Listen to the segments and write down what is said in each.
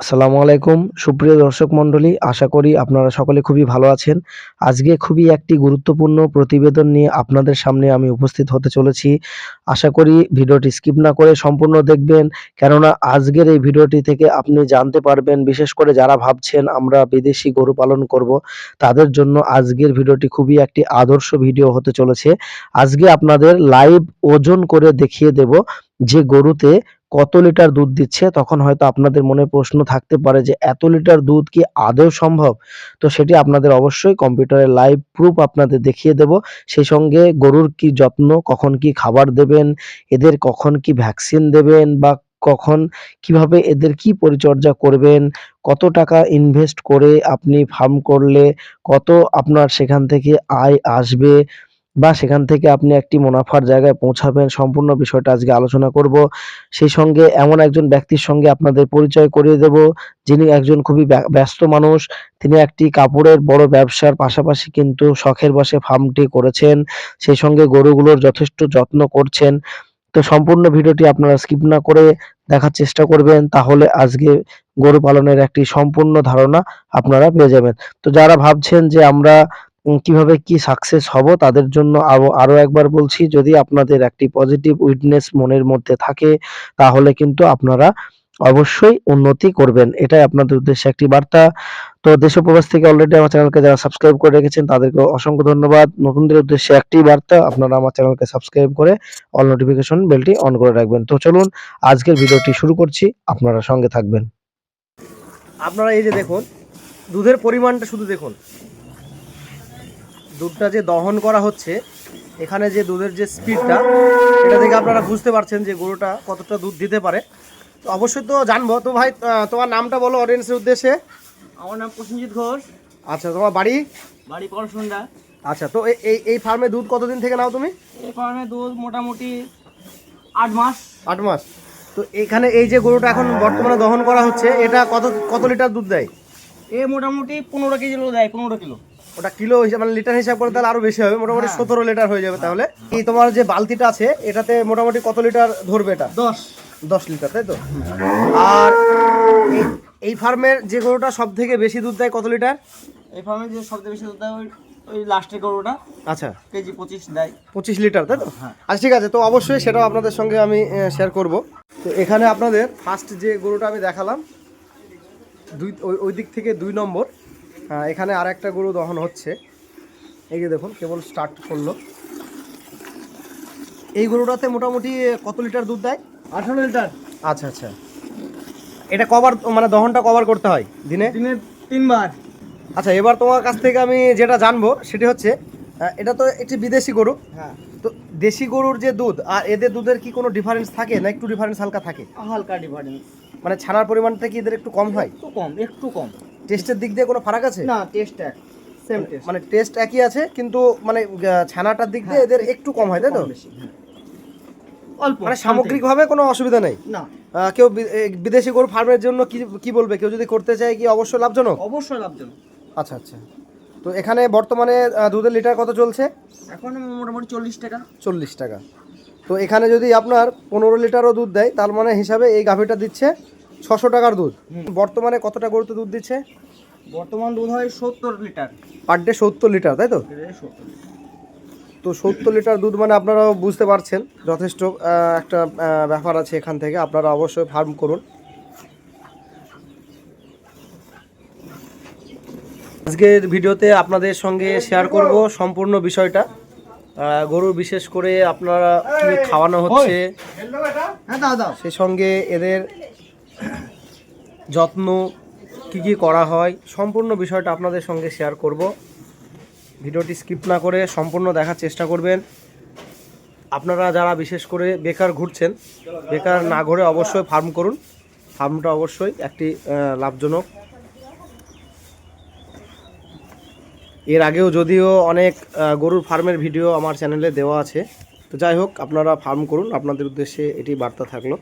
আসসালামু আলাইকুম। সুপ্রিয় দর্শক মণ্ডলী, আশা করি আপনারা সকলে খুবই ভালো আছেন। আজকে খুবই একটি গুরুত্বপূর্ণ প্রতিবেদন নিয়ে আপনাদের সামনে আমি উপস্থিত হতে চলেছি। আশা করি ভিডিওটি স্কিপ না করে সম্পূর্ণ দেখবেন, কেননা আজকের এই ভিডিওটি থেকে আপনি জানতে পারবেন, বিশেষ করে যারা ভাবছেন আমরা বিদেশি গরু পালন করব, তাদের জন্য আজকের ভিডিওটি খুবই একটি আদর্শ ভিডিও হতে চলেছে। আজকে আপনাদের লাইভ ওজন করে দেখিয়ে দেব যে গরুতে কত লিটার দুধ দিচ্ছে, তখন হয়তো আপনাদের মনে প্রশ্ন থাকতে পারে যে, এত লিটার দুধ কি আদৌ সম্ভব? তো সেটি আপনাদের অবশ্যই কম্পিউটারে লাইভ প্রুফ আপনাদের দেখিয়ে দেব। সেই সঙ্গে গরুর কি যত্ন, কখন কি খাবার দেবেন, এদের কখন কি ভ্যাকসিন দেবেন, বা কখন কীভাবে এদের কি পরিচর্যা করবেন, কত টাকা ইনভেস্ট করে আপনি ফার্ম করলে, কত আপনার সেখান থেকে আয় আসবে বা সেখান থেকে আপনি একটি মুনাফার জায়গায় পৌঁছাবেন, সম্পূর্ণ বিষয়টা আজকে আলোচনা করব। সেই সঙ্গে এমন একজন ব্যক্তির সঙ্গে আপনাদের পরিচয় করিয়ে দেব, যিনি একজন খুবই ব্য- ব্যস্ত মানুষ। তিনি একটি কাপড়ের বড় ব্যবসার পাশাপাশি কিন্তু শখের বসে ফার্মটি করেছেন। সেই সঙ্গে গরুগুলোর যথেষ্ট যত্ন করছেন। তো সম্পূর্ণ ভিডিওটি আপনারা স্কিপ না করে দেখার চেষ্টা করবেন, তাহলে আজকে গরু পালনের একটি সম্পূর্ণ ধারণা আপনারা পেয়ে যাবেন। তো যারা ভাবছেন যে আমরা কীভাবে কি সাকসেস হব তাদের জন্য আরো- আরও একবার বলছি, যদি আপনাদের একটি পজিটিভ উইটনেস মনের মধ্যে থাকে, তাহলে কিন্তু আপনারা অবশ্যই উন্নতি করবেন। এটাই আপনাদের উদ্দেশ্যে একটি বার্তা। তো দেশ প্রবাস থেকে অলরেডি আমার চ্যানেলকে যারা সাবস্ক্রাইব করে রেখেছেন তাদেরকে অসংখ্য ধন্যবাদ। নতুনদের উদ্দেশ্যে একটি বার্তা, আপনারা আমার চ্যানেলকে সাবস্ক্রাইব করে অল নোটিফিকেশন বেলটি অন করে রাখবেন। তো চলুন, আজকের ভিডিওটি শুরু করছি। আপনারা সঙ্গে থাকবেন। আপনারা এই যে দেখুন, দুধের পরিমাণটা শুধু দেখুন। দুধটা যে দহন করা হচ্ছে এখানে যে দুধের যে স্পিডটা এটা থেকে আপনারা বুঝতে পারছেন যে গরুটা কতটা দুধ দিতে পারে। তো অবশ্যই তো জানব। তো ভাই তোমার নামটা বলো অডিয়েন্সের উদ্দেশ্যে। আমার নাম প্রসেনজিৎ ঘোষ। আচ্ছা তোমার বাড়ি? বাড়ি পড়াশুনডা আচ্ছা তো এই- এই এই ফার্মে দুধ কতদিন থেকে নাও তুমি? এই ফার্মে দুধ মোটামুটি আট মাস। আট মাস। তো এখানে এই যে গরুটা এখন বর্তমানে দহন করা হচ্ছে এটা কত কত লিটার দুধ দেয়? এ মোটামুটি পনেরো কেজি দেয় পনেরো কিলো। ওটা কিলো হিসাব মানে লিটার হিসাব করে তাহলে আরও বেশি হবে মোটামুটি সতেরো লিটার হয়ে যাবে তাহলে। এই তোমার যে বালতিটা আছে এটাতে মোটামুটি কত লিটার ধরবে এটা? দশ। দশ লিটার তাই তো? আর এই- ফার্মের যে গরুটা সব থেকে বেশি দুধ দেয় কত লিটার? এই ফার্মে যে সবচেয়ে বেশি দুধ দেয় ওই ওই লাস্টের গরুটা আচ্ছা। কেজি পঁচিশ দেয়। পঁচিশ লিটার তাই তো? হ্যাঁ। আচ্ছা ঠিক আছে তো অবশ্যই সেটাও আপনাদের সঙ্গে আমি শেয়ার করব। তো এখানে আপনাদের ফার্স্ট যে গরুটা আমি দেখালাম দুই ওই দিক থেকে দুই নম্বর। এখানে আর একটা গরু দহন হচ্ছে। এই যে দেখুন কেবল স্টার্ট করল। এই গরুটাতে মোটামুটি কত লিটার দুধ দেয়? আঠারো লিটার। আচ্ছা আচ্ছা। এটা কভার মানে দহনটা কভার করতে হয় দিনে? দিনে তিনবার। আচ্ছা এবার তোমার কাছ থেকে আমি যেটা জানব সেটি হচ্ছে এটা তো একটি বিদেশি গরু। হ্যাঁ। তো দেশি গরুর যে দুধ আর এদের দুধের কি কোনো ডিফারেন্স থাকে না একটু ডিফারেন্স হালকা থাকে? হালকা ডিফারেন্স মানে ছানার পরিমাণটা কি এদের একটু কম হয়? একটু কম একটু কম। টেস্টের দিক দিয়ে কোনো ফারাক আছে? না টেস্ট এক সেম টেস্ট মানে টেস্ট একই আছে কিন্তু মানে ছানাটার দিক দিয়ে এদের একটু কম হয় তাই তো? হ্যাঁ। অল্প মানে সামগ্রিকভাবে কোনো অসুবিধা নেই? না। কেউ বিদেশি গরু ফার্মের জন্য কি কি বলবে? কেউ যদি করতে চায় কি অবশ্যই লাভজনক? অবশ্যই লাভজনক। আচ্ছা আচ্ছা। তো এখানে বর্তমানে দুধের লিটার কত চলছে? এখন মোটামুটি চল্লিশ টাকা। চল্লিশ টাকা। তো এখানে যদি আপনার পনেরো লিটারও দুধ দেয় তার মানে হিসাবে এই গাভীটা দিচ্ছে ছশো টাকার দুধ। বর্তমানে কতটা গরুতে দুধ দিচ্ছে? বর্তমান দুধ হয় সত্তর লিটার। পার ডে সত্তর লিটার তাই তো? তো সত্তর লিটার দুধ মানে আপনারাও বুঝতে পারছেন যথেষ্ট একটা ব্যাপার আছে এখান থেকে আপনারা অবশ্যই ফার্ম করুন। আজকের ভিডিওতে আপনাদের সঙ্গে শেয়ার করব সম্পূর্ণ বিষয়টা। আহ, গরু বিশেষ করে আপনারা কি খাওয়ানো হচ্ছে হ্যাঁ দাও দাও। সেই সঙ্গে এদের যত্ন, কি কি করা হয়, সম্পূর্ণ বিষয়টা আপনাদের সঙ্গে শেয়ার করব। ভিডিওটি স্কিপ না করে সম্পূর্ণ দেখার চেষ্টা করবেন। আপনারা যারা বিশেষ করে বেকার ঘুরছেন, বেকার না ঘুরে অবশ্যই ফার্ম করুন। ফার্মটা অবশ্যই একটি লাভজনক। এর আগেও যদিও অনেক গরুর ফার্মের ভিডিও আমার চ্যানেলে দেওয়া আছে। তো যাই হোক, আপনারা ফার্ম করুন। আপনাদের উদ্দেশ্যে এটি বার্তা থাকল।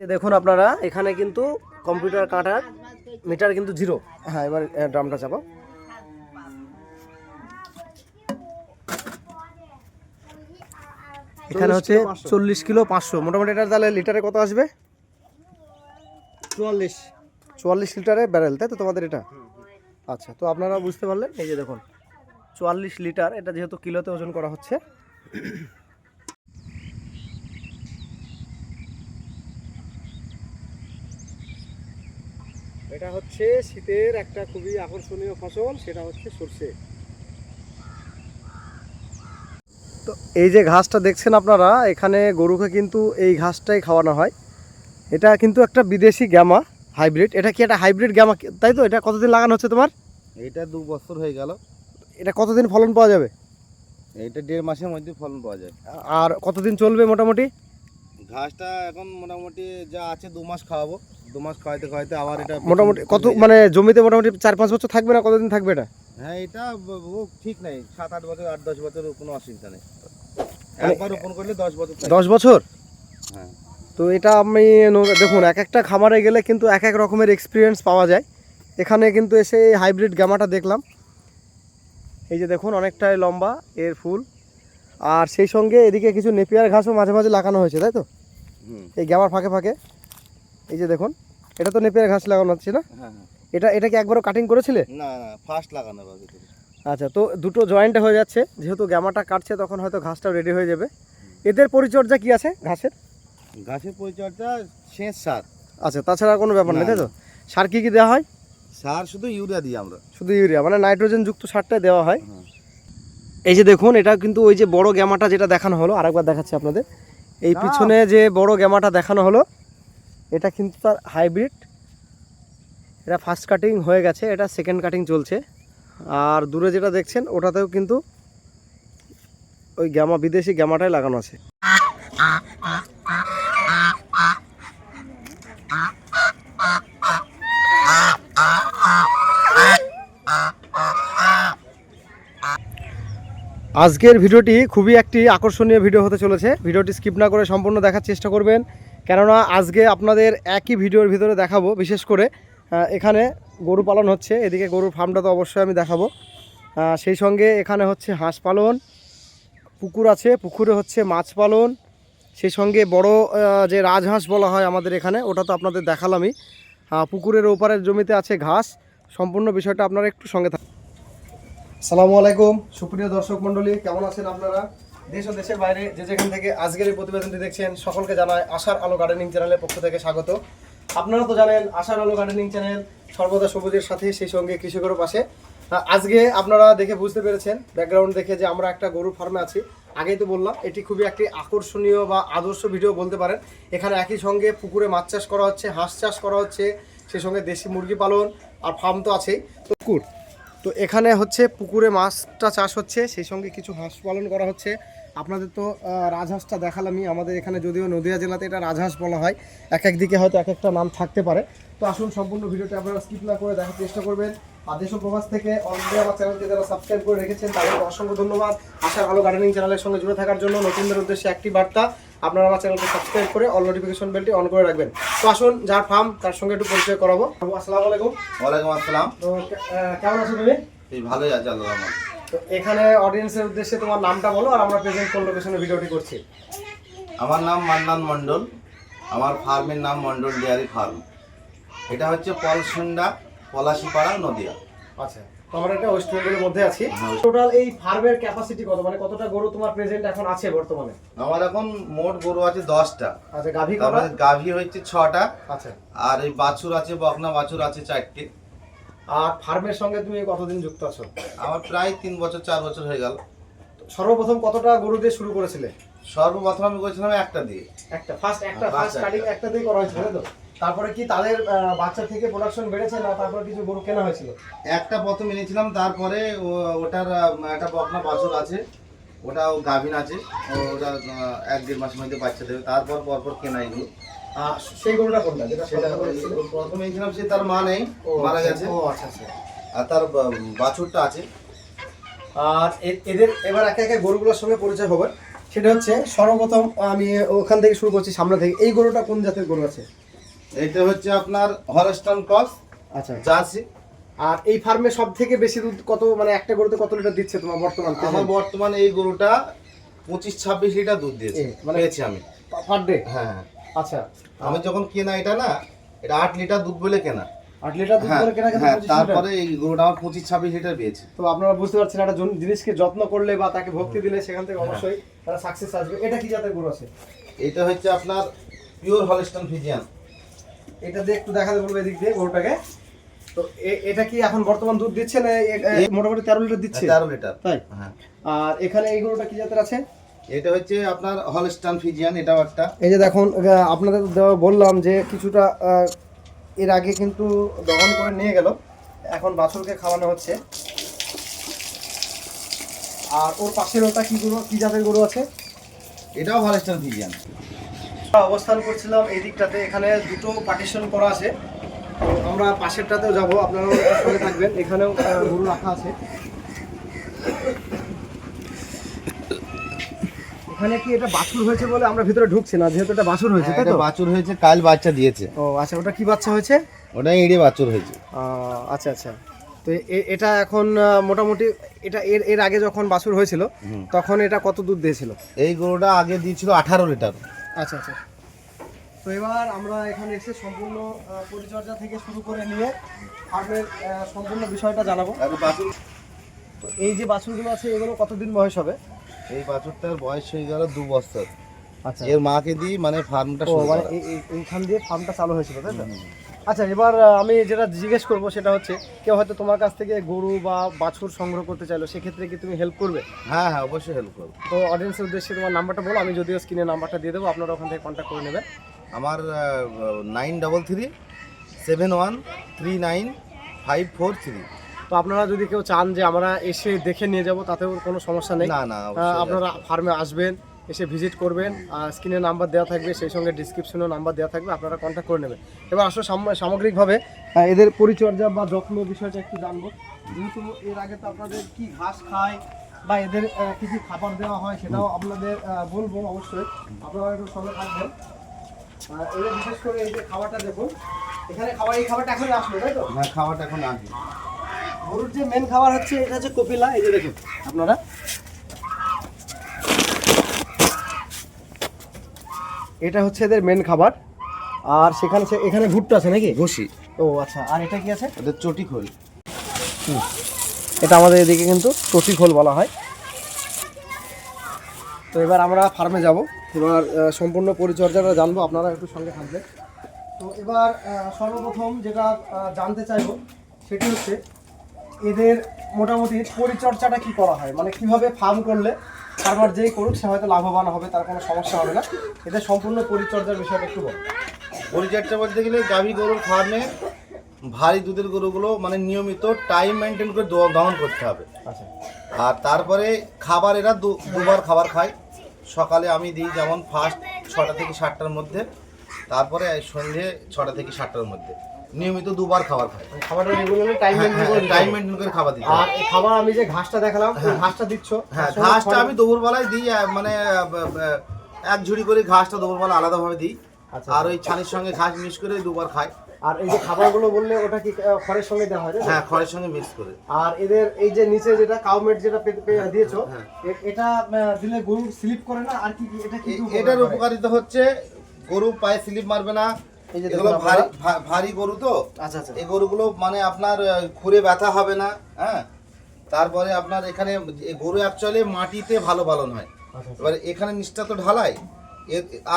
দেখুন আপনারা এখানে কিন্তু কম্পিউটার কাটার মিটার কিন্তু জিরো। হ্যাঁ এবার ড্রামটা চাপাও এখানে হচ্ছে চল্লিশ কিলো পাঁচশো। মোটামুটি এটা তাহলে লিটারে কত আসবে? চুয়াল্লিশ। চুয়াল্লিশ লিটারে ব্যারেল তাই তো তোমাদের এটা? আচ্ছা তো আপনারা বুঝতে পারলেন? এই যে দেখুন চুয়াল্লিশ লিটার এটা যেহেতু কিলোতে ওজন করা হচ্ছে এটা হচ্ছে শীতের একটা খুবই আকর্ষণীয় ফসল সেটা হচ্ছে সর্ষে। তো এই যে ঘাসটা দেখছেন আপনারা এখানে গরুকে কিন্তু এই ঘাসটাই খাওয়ানো হয়। এটা কিন্তু একটা বিদেশি গ্যামা হাইব্রিড। এটা কি একটা হাইব্রিড গ্যামা তাই তো? এটা কতদিন লাগানো হচ্ছে তোমার? এইটা দু বছর হয়ে গেল। এটা কতদিন ফলন পাওয়া যাবে? এইটা দেড় মাসের মধ্যে ফলন পাওয়া যায়। আর কতদিন চলবে মোটামুটি? ঘাসটা এখন মোটামুটি যা আছে দু মাস খাওয়াবো। দু মাস খাওয়াইতে খাওয়াইতে আবার এটা মোটামুটি কত মানে জমিতে মোটামুটি চার পাঁচ বছর থাকবে না? কতদিন থাকবে এটা? হ্যাঁ এটা ও ঠিক নেই। সাত আট বছর আট দশ বছর কোনো অসুবিধা নেই। মানে- একবার রোপণ করলে দশ বছর দশ বছর? হ্যাঁ। তো এটা আমি দেখুন এক একটা খামারে গেলে কিন্তু এক এক রকমের এক্সপিরিয়েন্স পাওয়া যায়। এখানে কিন্তু এসে এই হাইব্রিড গামাটা দেখলাম। এই যে দেখুন অনেকটাই লম্বা এর ফুল। আর সেই সঙ্গে এদিকে কিছু নেপিয়ার ঘাসও মাঝে মাঝে লাগানো হয়েছে তাই তো? এই গ্যামার ফাঁকে ফাঁকে। এই যে দেখুন এটা তো নেপিয়ার ঘাস লাগানো হচ্ছে না? হ্যাঁ হ্যাঁ। এটা এটা কি একবারও কাটিং করেছিলে? না না ফার্স্ট লাগানো আচ্ছা তো দুটো জয়েন্ট হয়ে যাচ্ছে যেহেতু গ্যামাটা কাটছে তখন হয়তো ঘাসটাও রেডি হয়ে যাবে। এদের পরিচর্যা কি আছে ঘাসের? ঘাসের পরিচর্যা সেচ সার। আচ্ছা তাছাড়া কোনো ব্যাপার নেই তাই তো? সার কি কি দেওয়া হয়? সার শুধু ইউরিয়া দিই আমরা। শুধু ইউরিয়া মানে নাইট্রোজেন যুক্ত সারটাই দেওয়া হয়। হ্যাঁ। এই যে দেখুন এটা কিন্তু ওই যে বড় গ্যামাটা যেটা দেখানো হলো আরেকবার দেখাচ্ছি আপনাদের। এই পিছনে যে বড় গ্যামাটা দেখানো হলো এটা কিন্তু তার হাইব্রিড এটা ফার্স্ট কাটিং হয়ে গেছে, এটা সেকেন্ড কাটিং চলছে। আর দূরে যেটা দেখছেন, ওটাতেও কিন্তু ওই গ্যামা বিদেশি গ্যামাটাই লাগানো আছে। আজকের ভিডিওটি খুবই একটি আকর্ষণীয় ভিডিও হতে চলেছে। ভিডিওটি স্কিপ না করে সম্পূর্ণ দেখার চেষ্টা করবেন। কেননা আজকে আপনাদের একই ভিডিওর ভিতরে দেখাবো, বিশেষ করে এখানে গরু পালন হচ্ছে, এদিকে গরুর ফার্মটা তো অবশ্যই আমি দেখাবো। সেই সঙ্গে এখানে হচ্ছে হাঁস পালন, পুকুর আছে, পুকুরে হচ্ছে মাছ পালন, সেই সঙ্গে বড় যে রাজহাঁস বলা হয় আমাদের এখানে, ওটা তো আপনাদের দেখালামই। পুকুরের ওপারের জমিতে আছে ঘাস, সম্পূর্ণ বিষয়টা আপনারা একটু সঙ্গে থাকুন সালামু আলাইকুম, সুপ্রিয় দর্শক মণ্ডলী, কেমন আছেন আপনারা? দেশ ও দেশের বাইরে যে যেখান থেকে আজকের এই প্রতিবেদনটি দেখছেন, সকলকে জানায় আশার আলো গার্ডেনিং চ্যানেলের পক্ষ থেকে স্বাগত। আপনারা তো জানেন আশার আলো গার্ডেনিং চ্যানেল সর্বদা সবুজের সাথে, সেই সঙ্গে কৃষকেরও পাশে। আজকে আপনারা দেখে বুঝতে পেরেছেন ব্যাকগ্রাউন্ড দেখে যে আমরা একটা গরু ফার্মে আছি। আগেই তো বললাম, এটি খুবই একটি আকর্ষণীয় বা আদর্শ ভিডিও বলতে পারেন। এখানে একই সঙ্গে পুকুরে মাছ চাষ করা হচ্ছে, হাঁস চাষ করা হচ্ছে, সেই সঙ্গে দেশি মুরগি পালন আর ফার্ম তো আছেই। তো পুকুর, তো এখানে হচ্ছে পুকুরে মাছটা চাষ হচ্ছে, সেই সঙ্গে কিছু হাঁস পালন করা হচ্ছে। আপনাদের তো রাজহাঁসটা দেখালামই। আমাদের এখানে যদিও নদীয়া জেলাতে এটা রাজহাঁস বলা হয়। এক এক দিকে হয়তো এক একটা নাম থাকতে পারে। তো আসুন সম্পূর্ণ ভিডিওটি আপনারা স্কিপ না করে দেখার চেষ্টা করবেন। আর দেশ ও প্রবাস থেকে অলরেডি আমার চ্যানেলকে যারা সাবস্ক্রাইব করে রেখেছেন তাদেরকে অসংখ্য ধন্যবাদ। আশা আলো গার্ডেনিং চ্যানেলের সঙ্গে জুড়ে থাকার জন্য নতুনদের উদ্দেশ্যে একটি বার্তা আপনারা আমার চ্যানেলকে সাবস্ক্রাইব করে অল নোটিফিকেশন বেলটি অন করে রাখবেন। তো আসুন যার ফার্ম তার সঙ্গে একটু পরিচয় করাবো। আসসালামু আলাইকুম। ওয়ালাইকুম আসসালাম। তো কেমন আছো তুমি? এই ভালোই আছে আল্লাহ তো এখানে অডিয়েন্সের উদ্দেশ্যে তোমার নামটা বলো আর আমরা প্রেজেন্ট কোন লোকেশনে ভিডিওটি করছি? আমার নাম মান্নান মণ্ডল। আমার ফার্মের নাম মণ্ডল ডেয়ারি ফার্ম এটা হচ্ছে পলসুন্ডা পলাশিপাড়া নদিয়া। আচ্ছা তো আমরা একটা ওয়েস্ট বেঙ্গলের মধ্যে আছি। হ্যাঁ। টোটাল এই ফার্মের ক্যাপাসিটি কত? মানে কতটা গরু তোমার প্রেজেন্ট এখন আছে বর্তমানে? আমার এখন মোট গরু আছে দশটা। আচ্ছা গাভী গাভী হচ্ছে ছটা। আচ্ছা। আর এই বাছুর আছে বকনা বাছুর আছে চারটে। আর ফার্মের সঙ্গে তুমি কতদিন যুক্ত আছো? আমার প্রায় তিন বছর চার বছর হয়ে গেল। সর্বপ্রথম কতটা গরু দিয়ে শুরু করেছিলে? সর্বপ্রথম আমি করেছিলাম একটা দিয়ে। একটা ফার্স্ট একটা হ্যাঁ, ফার্স্ট first কাটিং একটা। দিয়ে করা হয়েছিল তো? তারপরে কি তাদের বাচ্চা থেকে প্রোডাকশন বেড়েছে না তারপরে কিছু গরু কেনা হয়েছিল? একটা প্রথম এনেছিলাম তারপরে ওটার একটা বকনা বাছুর আছে ওটাও গাভিন আছে ওটা এক দেড় মাসের মধ্যে বাচ্চা দেবে তারপর পরপর কেনা এগুলো সেই গরুটা কোনটা? যেটা সেটা? প্রথম এনেছিলাম সে তার মা নেই মারা গেছে। ও আচ্ছা আচ্ছা। আর তার বাছুরটা আছে। আর এদের এবার একে একে গরুগুলোর সঙ্গে পরিচয় হবে। সেটা হচ্ছে সর্বপ্রথম আমি ওখান থেকে শুরু করছি সামনে থেকে। এই গরুটা কোন জাতের গরু আছে? এইটা হচ্ছে আপনার হলস্টন ক্রস আচ্ছা। জার্সি। আর এই ফার্মে সব থেকে বেশি দুধ কত মানে একটা গরুতে কত লিটার দিচ্ছে তোমার বর্তমান আমার বর্তমানে এই গরুটা পঁচিশ ছাব্বিশ লিটার দুধ দিয়েছে। মানে- পেয়েছি আমি। পার ডে হ্যাঁ। আচ্ছা। আমি যখন কেনা এটা না এটা আট লিটার দুধ বলে কেনা। আট লিটার দুধ হ্যাঁ করে কেনা হ্যাঁ তারপরে এই গরুটা আমার পঁচিশ ছাব্বিশ লিটার পেয়েছে। তো আপনারা বুঝতে পারছেন একটা জিনিসকে যত্ন করলে বা তাকে ভক্তি দিলে সেখান হ্যাঁ। থেকে অবশ্যই তারা সাকসেস আসবে। এটা কি জাতের গরু আছে? এটা হচ্ছে আপনার পিওর হলস্টন ফিজিয়ান এটা দিয়ে একটু দেখাতে বলব এদিক দিয়ে গরুটাকে। তো এটা কি এখন বর্তমান দুধ দিচ্ছে না মোটামুটি তেরো লিটার দিচ্ছে? তেরো লিটার। তাই? হ্যাঁ। আর এখানে এই গরুটা কি জাতের আছে? এটা হচ্ছে আপনার হলস্টন ফিজিয়ান এটাও একটা। এই যে দেখুন আপনাদের বললাম যে কিছুটা এর আগে কিন্তু দহন করে নিয়ে গেল। এখন বাছুরকে খাওয়ানো হচ্ছে। আর ওর পাশের ওটা কি গরু কি জাতের গরু আছে? এটাও হলস্টন ফিজিয়ান অবস্থান করছিলাম এই দিকটাতে এখানে দুটো পার্টিশন করা আছে। আমরা পাশেরটাতেও যাব আপনারাও থাকবেন। এখানেও গরু রাখা আছে। এখানে কি এটা বাছুর হয়েছে বলে আমরা ভিতরে ঢুকছি না? যেহেতু এটা বাছুর হয়েছে তাই হ্যাঁ, তো? বাছুর হয়েছে কাল বাচ্চা দিয়েছে। ও আচ্ছা ওটা কি বাচ্চা হয়েছে? ওটা এড়ে বাছুর হয়েছে। আচ্ছা আচ্ছা। তো এটা এখন মোটামুটি এটা এর এর আগে যখন বাছুর হয়েছিল তখন এটা কত দুধ দিয়েছিল? এই গরুটা আগে দিয়েছিল আঠারো লিটার। আচ্ছা আচ্ছা। তো এবার আমরা এখানে এসে সম্পূর্ণ পরিচর্যা থেকে শুরু করে নিয়ে ফার্মের সম্পূর্ণ বিষয়টা জানাব। আর তো এই যে বাছুরগুলো আছে এগুলো কতদিন বয়স হবে? এই বাছুরটার বয়স হয়ে গেল দু বছর। আচ্ছা। এর মাকে দিই মানে ফার্মটা মানে এই- এই- এইখান দিয়ে ফার্মটা চালু হয়েছিল তাই তো? আচ্ছা এবার আমি যেটা জিজ্ঞেস করব সেটা হচ্ছে কেউ হয়তো তোমার কাছ থেকে গরু বা বাছুর সংগ্রহ করতে চাইলো সেক্ষেত্রে কি তুমি হেল্প করবে? হ্যাঁ হ্যাঁ অবশ্যই হেল্প করব। তো অডিয়েন্সের উদ্দেশ্যে তোমার নাম্বারটা বলো আমি যদিও স্ক্রিনে নাম্বারটা দিয়ে দেবো আপনারা ওখান থেকে কন্ট্যাক্ট করে নেবেন। আমার nine double three seven one three nine five four three তো আপনারা যদি কেউ চান যে আমরা এসে দেখে নিয়ে যাব তাতেও কোনো সমস্যা নেই। না না আপনারা ফার্মে আসবেন এসে ভিজিট করবেন স্ক্রিনে নাম্বার দেওয়া থাকবে সেই সঙ্গে ডিসক্রিপশনেও নাম্বার দেওয়া থাকবে আপনারা কন্ট্যাক্ট করে নেবেন। এবার আসলে সাম- সামগ্রিকভাবে এদের পরিচর্যা বা যত্ন বিষয়টা একটু জানব। যেহেতু এর আগে তো আপনাদের কি ঘাস খায় বা এদের কি কি খাবার দেওয়া হয় সেটাও আপনাদের বলব অবশ্যই। আপনারা একটু সঙ্গে থাকবেন। আর এদের বিশেষ করে এই যে খাবারটা দেখুন এখানে খাবার এই খাবারটা এখন আসলো তাই তো? হ্যাঁ খাওয়াটা এখন আগে গরুর যে মেন খাবার হচ্ছে এটা হচ্ছে কপিলা। এই যে দেখুন আপনারা। এটা হচ্ছে এদের মেন খাবার। আর সেখানে এখানে ভুট্টা আছে নাকি? ঘষি। ও আচ্ছা। আর এটা কি আছে? ওদের চটি খোল। এটা আমাদের এদিকে কিন্তু টটি খোল বলা হয়। তো এবার আমরা ফার্মে যাব। এবার সম্পূর্ণ পরিচর্যাটা জানব। আপনারা একটু সঙ্গে থাকবেন। তো এবার সর্বপ্রথম যেটা জানতে চাইব সেটি হচ্ছে এদের মোটামুটি পরিচর্যাটা কি করা হয়? মানে কীভাবে ফার্ম করলে ফার্মার যেই করুক সে হয়তো লাভবান হবে তার কোনো সমস্যা হবে না। এদের সম্পূর্ণ পরিচর্যার বিষয়টা একটু বল। পরিচর্যা বলতে গেলে গাভী গরুর ফার্মে ভারী দুধের গরুগুলো মানে নিয়মিত টাইম মেনটেন করে দহন করতে হবে। আচ্ছা। আর তারপরে খাবার এরা দু- দুবার খাবার খায়। সকালে আমি দিই যেমন ফার্স্ট ছটা থেকে সাতটার মধ্যে তারপরে সন্ধে ছটা থেকে সাতটার মধ্যে। নিয়মিত দুবার খাবার খায় খাবারটা রেগুলারলি টাইম মেনটেন করে টাইম। মেনটেন করে খাবার দিই আর এই খাবার আমি যে ঘাসটা দেখালাম ওই ঘাসটা দিচ্ছ হ্যাঁ ঘাসটা আমি দুপুরবেলায় দিই মানে এক ঝুড়ি করে ঘাসটা দুপুরবেলা আলাদাভাবে দিই। আচ্ছা। আর ওই ছানির সঙ্গে ঘাস মিক্স করে দুবার খায় আর এই যে খাবারগুলো বললে ওটা কি খড়ের সঙ্গে দেওয়া হয় হ্যাঁ খড়ের সঙ্গে মিক্স করে। আর এদের এই যে নিচে যেটা কাউমেট যেটা পে- দিয়েছ হ্যাঁ। এটা দিলে গরু স্লিপ করে না? আর কি এটা কি এটার উপকারিতা হচ্ছে গরু পায়ে স্লিপ মারবে না এই যে এগুলো ভারী ভারী গরু তো। আচ্ছা আচ্ছা। এই গরুগুলো মানে আপনার খুঁড়ে ব্যথা হবে না হ্যাঁ? তারপরে আপনার এখানে গরু অ্যাকচুয়ালি মাটিতে ভালো পালন হয়। আচ্ছা, এবার এখানে নিচটা তো ঢালাই।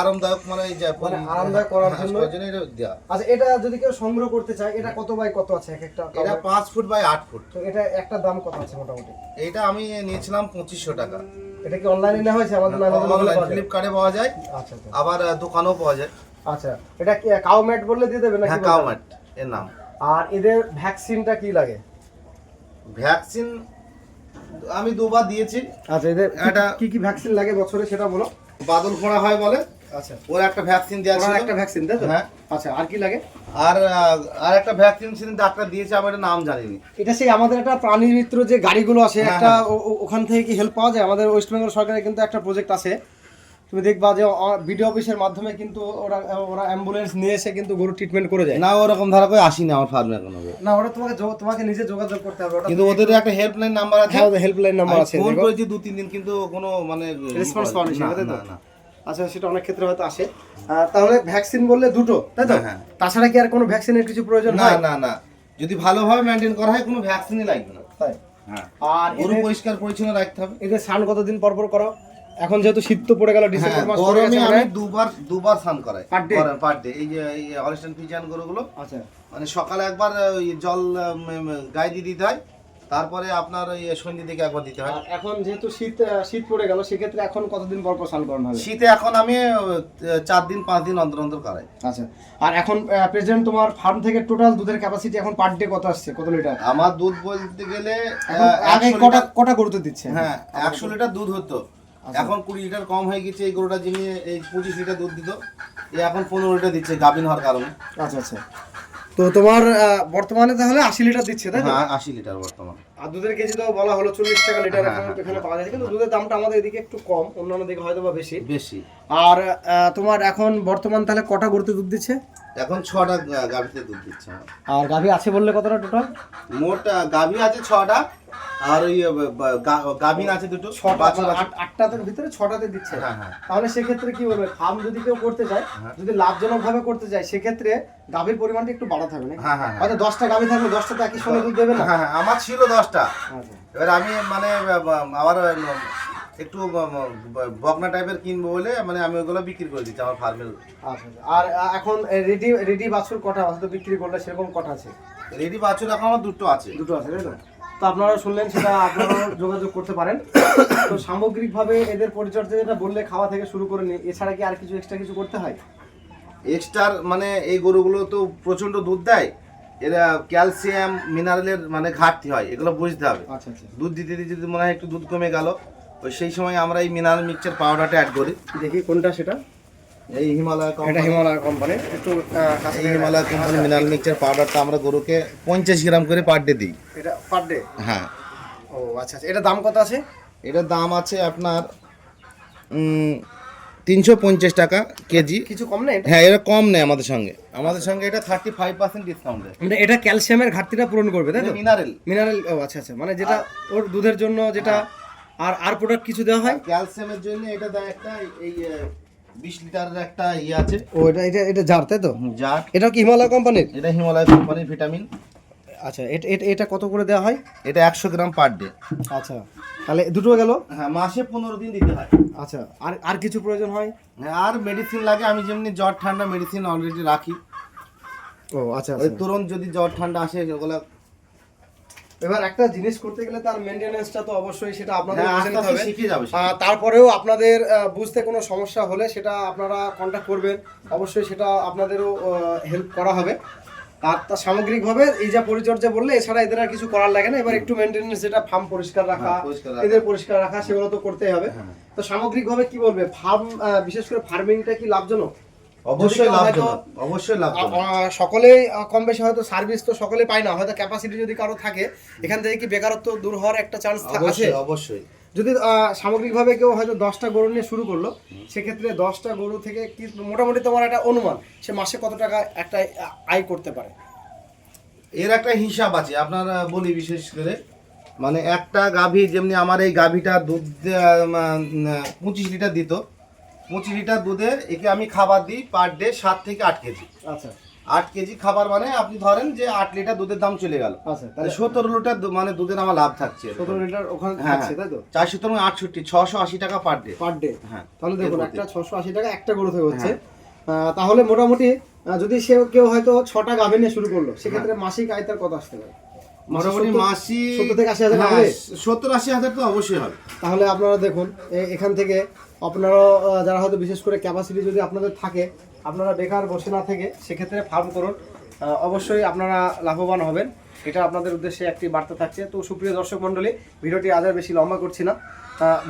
আরামদায়ক মানে এই যে মানে আরামদায়ক করার হ্যাঁ, জন্য? এটা দেওয়া আচ্ছা এটা যদি কেউ সংগ্রহ করতে চায় এটা কত বাই কত আছে? এক একটা এটা পাঁচ ফুট বাই আট ফুট। তো এটা একটা দাম কত আছে মোটামুটি? এইটা আমি নিয়েছিলাম পঁচিশশো টাকা। এটা কি অনলাইনে নেওয়া হয়েছে? আমাদের অনলাইন ফ্লিপকার্টে পাওয়া যায়। আচ্ছা আচ্ছা। আবার দোকানেও পাওয়া যায়। আচ্ছা এটা কি কাউমেট বললে দিয়ে দেবে নাকি হ্যাঁ বলতে হবে? এর নাম। আর এদের ভ্যাকসিনটা কি লাগে? ভ্যাকসিন আমি দুবার দিয়েছি। আচ্ছা এদের এটা- কি কি ভ্যাকসিন লাগে বছরে সেটা বলো। বাদল ফোড়া হয় বলে। আচ্ছা। ওর একটা ভ্যাকসিন দেওয়া ছিল। একটা ভ্যাকসিন তাই তো? হ্যাঁ। আচ্ছা আর কি লাগে? আর আর একটা ভ্যাকসিন সেদিন ডাক্তার দিয়েছে আমার নাম জানিনি। এটা সেই আমাদের একটা প্রাণী মিত্র যে গাড়িগুলো আছে হ্যাঁ, একটা হ্যাঁ। ওখান থেকে কি হেল্প পাওয়া যায়? আমাদের ওয়েস্ট বেঙ্গল সরকারের কিন্তু একটা প্রজেক্ট আছে। তুমি দেখবা যে ভিডিও অফিসের মাধ্যমে কিন্তু ওরা ওরা অ্যাম্বুলেন্স নিয়ে এসে কিন্তু গরু ট্রিটমেন্ট করে যায়। না ওরকম ধারা করে আসিনি আমার ফার্মে এখনও না ওটা তোমাকে তোমাকে নিজে যোগাযোগ করতে হবে কিন্তু ওদের একটা হেল্পলাইন নাম্বার আছে। হ্যাঁ হেল্পলাইন নাম্বার আছে ফোন। করেছি দু তিন দিন কিন্তু কোনো মানে রেসপন্স না, তো? না, না। আচ্ছা সেটা অনেক ক্ষেত্রে হয়তো আসে। তাহলে ভ্যাকসিন বললে দুটো তাই তো? হ্যাঁ, হ্যাঁ। তাছাড়া কি আর কোনো ভ্যাকসিনের কিছু প্রয়োজন না না না। যদি ভালোভাবে মেনটেন করা হয় কোনো ভ্যাকসিনই লাগবে না। তাই। হ্যাঁ। আর গরু পরিষ্কার পরিচ্ছন্ন রাখতে হবে। এদের স্নান কতদিন পর পর করো এখন যেহেতু শীত তো পড়ে গেল ডিসেম্বর হ্যাঁ মাস পড়ে গেছে আমি দুবার দুবার স্নান করাই। Per day? পার ডে এই যে এই হলিস্টান ফিজিয়ান গরুগুলো আচ্ছা। মানে সকালে একবার ওই জল গায়ে দিয়ে দিতে হয় তারপরে আপনার ওই সন্ধ্যে দিকে একবার দিতে হয়। এখন যেহেতু শীত শীত পড়ে গেল সেক্ষেত্রে এখন কতদিন পর পর স্নান করানো হবে? শীতে এখন আমি চার দিন পাঁচ দিন অন্তর অন্তর করাই। আচ্ছা। আর এখন প্রেজেন্ট তোমার ফার্ম থেকে টোটাল দুধের ক্যাপাসিটি এখন পার ডে কত আসছে? কত লিটার আমার দুধ বলতে গেলে আগে কটা কটা গরুতে দিচ্ছে? হ্যাঁ একশো লিটার দুধ হতো। এখন কুড়ি লিটার কম হয়ে গেছে এই গরুটা যিনি এই পঁচিশ লিটার দুধ দিত। এ এখন পনেরো লিটার দিচ্ছে গাভিন হওয়ার কারণে। আচ্ছা আচ্ছা। তো তোমার বর্তমানে তাহলে আশি লিটার দিচ্ছে তাই হ্যাঁ আশি লিটার বর্তমান। আর দুধের কেজি তো বলা হলো চল্লিশ টাকা লিটার হ্যাঁ, এখন হ্যাঁ, এখানে পাওয়া যাচ্ছে কিন্তু দুধের দামটা আমাদের এদিকে একটু কম অন্যান্য দিকে হয়তো বা বেশি। বেশি। আর তোমার এখন বর্তমান তাহলে কটা গরুতে দুধ দিচ্ছে? এখন ছটা গাভীতে দুধ দিচ্ছে আর গাভী আছে বললে কতটা টোটাল মোট গাভী আছে ছটা আর ওই গাভীন আছে দুটো আটটাতে ভিতরে ছটাতে দিচ্ছে হ্যাঁ হ্যাঁ তাহলে সেক্ষেত্রে কি বলবে ফার্ম যদি কেউ করতে চায় হ্যাঁ। যদি লাভজনক ভাবে করতে চায় সেক্ষেত্রে গাভীর পরিমাণটা একটু? হ্যাঁ, হ্যাঁ, হ্যাঁ। হয়তো দশটা গাভী থাকলে দশটা তো একই সঙ্গে দুধ দেবে না হ্যাঁ আমার ছিল দশটা আচ্ছা। এবার আমি মানে আহ, একটু ব- ব- বকনা টাইপের কিনবো বলে মানে আমি ওগুলো বিক্রি করে দিচ্ছি আমার ফার্মের আচ্ছা আচ্ছা। আর এখন রেডি রেডি বাছুর কটা আছে? তো বিক্রি করলে সেরকম কটা আছে? রেডি বাছুর এখন আমার দুটো আছে। দুটো আছে তাই তো? তো আপনারা শুনলেন সেটা আপনারা যোগাযোগ করতে পারেন। তো সামগ্রিকভাবে এদের পরিচর্যা যেটা বললে খাওয়া থেকে শুরু করে নিই এছাড়া কি আর কিছু এক্সট্রা কিছু করতে হয়? এক্সট্রার মানে এই গরুগুলো তো প্রচণ্ড দুধ দেয়। এরা ক্যালসিয়াম মিনারেলের মানে ঘাটতি হয় এগুলো বুঝতে হবে। আচ্ছা আচ্ছা। দুধ দিতে দিতে যদি মনে হয় একটু দুধ কমে গেল ওই সেই সময় আমরা এই মিনারেল মিক্সচার পাউডারটা অ্যাড করি। দেখি কোনটা সেটা? এই হিমালয় এটা কোম্পানি হিমালয় কোম্পানির একটু এই হিমালয় কোম্পানি মিনারেল মিক্সচার পাউডারটা আমরা গরুকে পঞ্চাশ গ্রাম করে পার ডে দিই। এটা পার ডে হ্যাঁ। ও আচ্ছা আচ্ছা। এটা দাম কত আছে? এটার দাম আছে আপনার তিনশো পঞ্চাশ টাকা কেজি। কিছু কম নেই? হ্যাঁ এটা কম নেই আমাদের সঙ্গে। আমাদের সঙ্গে এটা থার্টি ফাইভ পার্সেন্ট ডিসকাউন্ট দেয়। মানে এটা ক্যালসিয়ামের ঘাটতিটা পূরণ করবে তাই তো? মিনারেল মিনারেল ও আচ্ছা আচ্ছা। মানে যেটা ওর দুধের জন্য যেটা আর আর প্রোডাক্ট কিছু দেওয়া হয়? ক্যালসিয়ামের জন্য এটা দেয় একটা এই বিশ লিটারের একটা ইয়ে আছে। ও এটা এটা এটা জার তাই তো? যার এটা কি হিমালয় কোম্পানির এটা হিমালয় কোম্পানির ভিটামিন আচ্ছা এটা এটা এটা কত করে দেওয়া হয়? এটা একশো গ্রাম পার ডে আচ্ছা তাহলে দুটো গেল? হ্যাঁ মাসে পনেরো দিন দিতে হয়। আচ্ছা আর আর কিছু প্রয়োজন হয়? হ্যাঁ, আর মেডিসিন লাগে আমি যেমনি জ্বর ঠান্ডা মেডিসিন অলরেডি রাখি। ও আচ্ছা ওই আচ্ছা। তুরন্ত যদি জ্বর ঠান্ডা আসে ওগুলো এবার একটা জিনিস করতে গেলে তার মেনটেনেন্সটা তো অবশ্যই সেটা আপনাদের হ্যাঁ, বুঝে নিতে হবে। শিখে যাবে তারপরেও আপনাদের বুঝতে কোনো সমস্যা হলে সেটা আপনারা কন্ট্যাক্ট করবেন। অবশ্যই সেটা আপনাদেরও হেল্প করা হবে। আর তা সামগ্রিকভাবে এই যা পরিচর্যা বললে এছাড়া এদের আর কিছু করার লাগে না। এবার একটু মেনটেনেন্স যেটা ফার্ম পরিষ্কার রাখা হ্যাঁ, পরিষ্কার রাখা। এদের পরিষ্কার রাখা সেগুলো তো করতেই হবে। তো সামগ্রিকভাবে কি বলবে? ফার্ম বিশেষ করে ফার্মিংটা কি লাভজনক? অবশ্যই লাভজনক। অবশ্যই লাভজনক। সকলেই কম বেশি হয়তো সার্ভিস তো সকলে পায় না হয়তো ক্যাপাসিটি যদি কারও থাকে এখান থেকে কি বেকারত্ব দূর হওয়ার একটা চান্স আছে অবশ্যই অবশ্যই। যদি সামগ্রিকভাবে কেউ হয়তো দশটা গরু নিয়ে শুরু করল সেক্ষেত্রে দশটা গরু থেকে কি মোটামুটি তোমার একটা অনুমান সে মাসে কত টাকা একটা আয় করতে পারে? এর একটা হিসাব আছে আপনারা বলি বিশেষ করে। মানে একটা গাভী যেমনি আমার এই গাভীটা দুধ পঁচিশ লিটার দিত পঁচিশ লিটার দুধের একে আমি খাবার দিই পার ডে সাত থেকে আট কেজি। আচ্ছা। আট কেজি খাবার মানে আপনি ধরেন যে আট লিটার দুধের দাম চলে গেল। আচ্ছা তাহলে সতেরো লিটার মানে দুধের আমার লাভ থাকছে। সতেরো লিটার ওখানে হ্যাঁ থাকছে তাই তো? চার সতেরো আটষট্টি ছশো আশি টাকা পার ডে পার ডে হ্যাঁ তাহলে দেখুন একটা ছশো আশি টাকা একটা গরু থেকে হচ্ছে। তাহলে মোটামুটি যদি সে কেউ হয়তো ছটা গাভী নিয়ে শুরু করল সেক্ষেত্রে মাসিক আয় তার কত আসতে পারে? মোটামুটি মাসি সত্তর থেকে আশি হাজার হ্যাঁ, সত্তর আশি হাজার তো অবশ্যই হবে। তাহলে আপনারা দেখুন এখান থেকে আপনারা যারা হয়তো বিশেষ করে ক্যাপাসিটি যদি আপনাদের থাকে, আপনারা বেকার বসে না থেকে সেক্ষেত্রে ফার্ম করুন। অবশ্যই আপনারা লাভবান হবেন। এটা আপনাদের উদ্দেশ্যে একটি বার্তা থাকছে। তো সুপ্রিয় দর্শক মণ্ডলী, ভিডিওটি আজ বেশি লম্বা করছি না।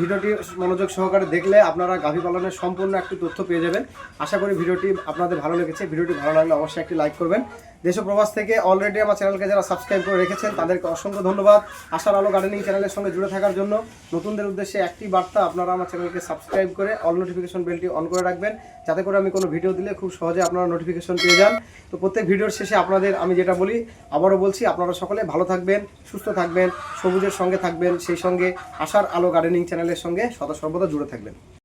ভিডিওটি মনোযোগ সহকারে দেখলে আপনারা গাভী পালনের সম্পূর্ণ একটি তথ্য পেয়ে যাবেন। আশা করি ভিডিওটি আপনাদের ভালো লেগেছে। ভিডিওটি ভালো লাগলে অবশ্যই একটি লাইক করবেন। দেশ প্রবাস থেকে অলরেডি আমার চ্যানেলকে যারা সাবস্ক্রাইব করে রেখেছেন, তাদেরকে অসংখ্য ধন্যবাদ। আশার আলো গার্ডেনিং চ্যানেলের সঙ্গে জুড়ে থাকার জন্য নতুনদের উদ্দেশ্যে একটি বার্তা, আপনারা আমার চ্যানেলকে সাবস্ক্রাইব করে অল নোটিফিকেশন বেলটি অন করে রাখবেন। যাতে করে আমি কোনো ভিডিও দিলে খুব সহজে আপনারা নোটিফিকেশন পেয়ে যান। তো প্রত্যেক ভিডিওর শেষে আপনাদের আমি যেটা বলি, আবারও বলছি, আপনারা সকলে ভালো থাকবেন, সুস্থ থাকবেন, সবুজের সঙ্গে থাকবেন, সেই সঙ্গে আশার আলো গার্ডেনিং চ্যানেলের সঙ্গে সদা সর্বদা জুড়ে থাকবেন।